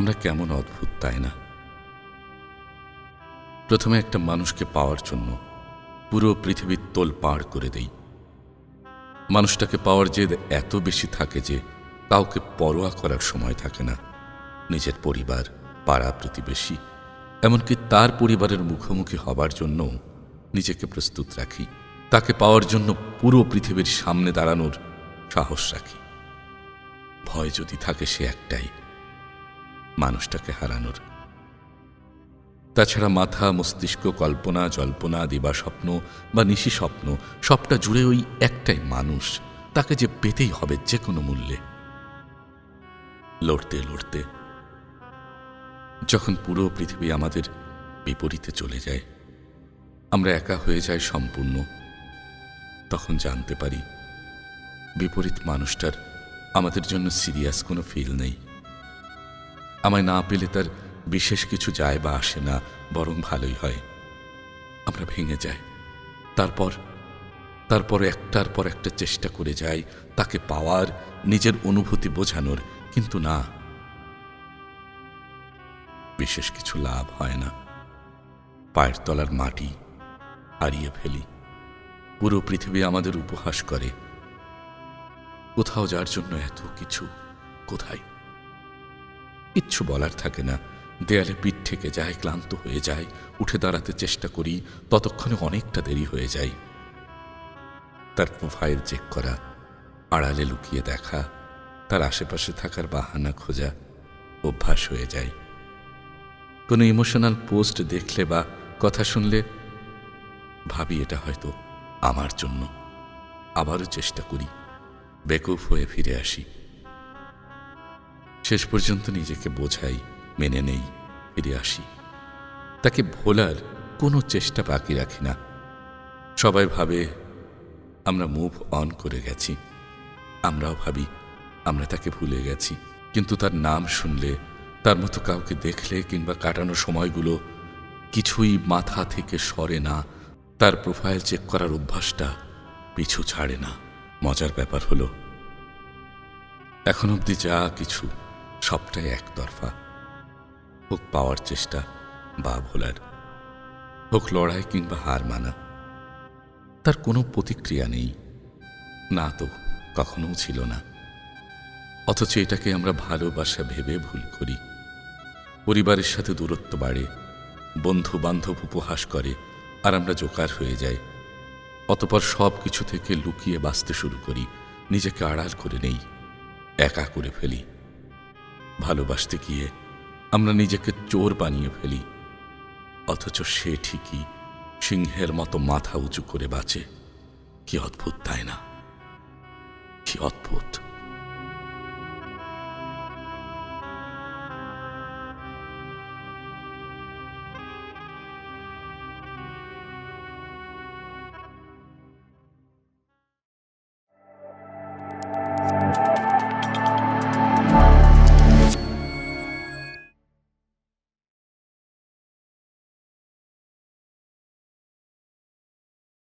আমরা কেমন অদ্ভুত, তাই না? প্রথমে একটা মানুষকে পাওয়ার জন্য পুরো পৃথিবীর তোল পার করে দেই। মানুষটাকে পাওয়ার জেদ এত বেশি থাকে যে কাউকে পরোয়া করার সময় থাকে না। নিজের পরিবার, পাড়া প্রতিবেশী, এমনকি তার পরিবারের মুখোমুখি হবার জন্য নিজেকে প্রস্তুত রাখি। তাকে পাওয়ার জন্য পুরো পৃথিবীর সামনে দাঁড়ানোর সাহস রাখি। ভয় যদি থাকে সে একটাই মানুষটাকে হারানোর। তাছাড়া মাথা, মস্তিষ্ক, কল্পনা, জল্পনা, দিবা স্বপ্ন বা নিশি স্বপ্ন, সবটা জুড়ে ওই একটাই মানুষ। তাকে যে পেতেই হবে যে কোনো মূল্যে। লড়তে লড়তে, যখন পুরো পৃথিবী আমাদের বিপরীতে চলে যায়, আমরা একা হয়ে যাই সম্পূর্ণ, তখন জানতে পারি বিপরীত মানুষটার আমাদের জন্য সিরিয়াস কোনো ফিল নেই। আমায় না পেলে তার বিশেষ কিছু যায় বা আসে না, বরং ভালোই হয়। আমরা ভেঙে যাই। তারপর তারপর একটার পর একটা চেষ্টা করে যাই, তাকে পাওয়ার, নিজের অনুভূতি বোঝানোর, কিন্তু না। বিশেষ কিছু লাভ হয় না। পায়ের তলার মাটি হারিয়ে ফেলি। পুরো পৃথিবী আমাদের উপহাস করে। কোথাও যার জন্য এত কিছু, কোথায় কিচ্ছু বলার থাকে না। দেয়ালে পিঠ থেকে যায়, ক্লান্ত হয়ে যায়, উঠে দাঁড়াতে চেষ্টা করি, ততক্ষণে অনেকটা দেরি হয়ে যায়। তার প্রোফাইল চেক করা, আড়ালে লুকিয়ে দেখা, তার আশেপাশে থাকার বাহানা খোঁজা, অভ্যাস হয়ে যায়। কোনো ইমোশনাল পোস্ট দেখলে বা কথা শুনলে, ভাবি এটা হয়তো আমার জন্য। আবারও চেষ্টা করি বেকুফ হয়ে ফিরে আসি। শেষ পর্যন্ত নিজেকে বোঝাই, মেনে নেই, ফিরে আসি। তাকে ভোলার কোনো চেষ্টা বাকি রাখি না। সবাই ভাবে, আমরা মুভ অন করে গেছি। আমরাও ভাবি, আমরা তাকে ভুলে গেছি। কিন্তু তার নাম শুনলে, তার মতো কাউকে দেখলে কিংবা কাটানো সময়গুলো কিছুই মাথা থেকে সরে না। তার প্রোফাইল চেক করার অভ্যাসটা পিছু ছাড়ে না। মজার ব্যাপার হলো, এখন অবধি যা কিছু সবটাই একতরফা। হোক পাওয়ার চেষ্টা, বা ভোলার। হোক লড়াই কিংবা হার মানা। তার কোনো প্রতিক্রিয়া নেই। না তো কখনোও ছিল না। অথচ এটাকে আমরা ভালোবাসা ভেবে ভুল করি। পরিবারের সাথে দূরত্ব বাড়ে বন্ধু বান্ধব উপহাস করে, আর আমরা জোকার হয়ে যাই। অতপর সব কিছু থেকে লুকিয়ে বাঁচতে শুরু করি, নিজেকে আড়াল করে নেই, একা করে ফেলি। ভালোবাসতে গিয়ে আমরা নিজেকে চোর বানিয়ে ফেলি, অথচ সে ঠিকই সিংহের মতো মাথা উঁচু করে বাঁচে। কি অদ্ভুত, তাই না? কি অদ্ভুত।